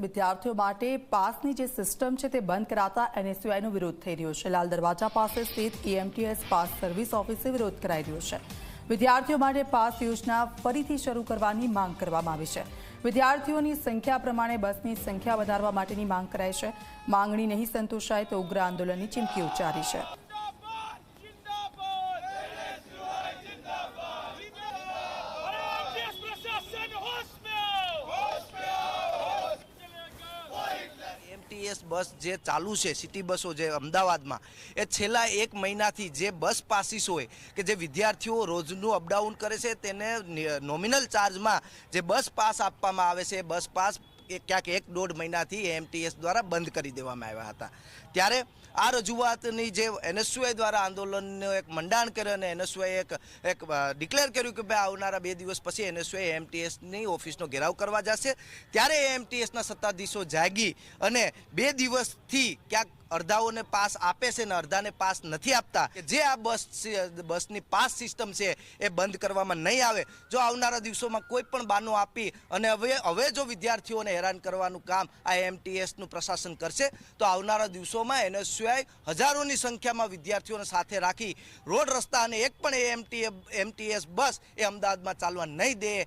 વિદ્યાર્થીઓ માટે પાસની જે સિસ્ટમ છે તે બંધ કરાતા એનએસયુઆઈનો વિરોધ થઈ રહ્યો છે. લાલ દરવાજા પાસે સ્થિત એએમટીએસ પાસ સર્વિસ ઓફિસે વિરોધ કરાઈ રહ્યો છે. વિદ્યાર્થીઓ માટે પાસ યોજના ફરીથી શરૂ કરવાની માંગ કરવામાં આવી છે. વિદ્યાર્થીઓની સંખ્યા પ્રમાણે બસની સંખ્યા વધારવા માટેની માંગ કરાઈ છે. માંગણી નહીં સંતોષાય તો ઉગ્ર આંદોલનની ચીમકી ઉચ્ચારી છે. એમટીએસ બસ જે ચાલુ છે, સિટી બસો જે અમદાવાદમાં, એ છેલ્લા એક મહિનાથી જે બસ પાસીસ હોય, કે જે વિદ્યાર્થીઓ રોજનું અપડાઉન કરે છે, તેને નોમિનલ ચાર્જમાં જે બસ પાસ આપવામાં આવે છે, બસ પાસ એ ક્યાંક એક દોઢ મહિનાથી એમટીએસ દ્વારા બંધ કરી દેવામાં આવ્યા હતા. ત્યારે આ રજૂઆતની જે એનએસયુઆઈ દ્વારા આંદોલનનો એક મંડાણ કર્યો અને એનએસયુઆઈ એક એક ડિક્લેર કર્યું કે ભાઈ આવનારા બે દિવસ પછી એનએસયુઆઈ એમટીએસની ઓફિસનો ઘેરાવ કરવા જશે. ત્યારે એમટીએસના સત્તાધીશો જાગી અને બે દિવસથી ક્યાંક અડધાઓને પાસ આપે છે ને અડધાને પાસ નથી આપતા જે આ બસ બસની પાસ સિસ્ટમ છે એ બંધ કરવામાં નહીં આવે. જો આવનારા દિવસોમાં કોઈ પણ બાનું આપી અને હવે હવે જો વિદ્યાર્થીઓને હેરાન કરવાનું કામ આ એમટીએસનું પ્રશાસન કરશે, તો આવનારા દિવસોમાં એનએસયુઆઈ હજારોની સંખ્યામાં વિદ્યાર્થીઓને સાથે રાખી રોડ રસ્તા અને એક પણ એમટી એમટીએસ બસ એ અમદાવાદમાં ચાલવા નહીં દે.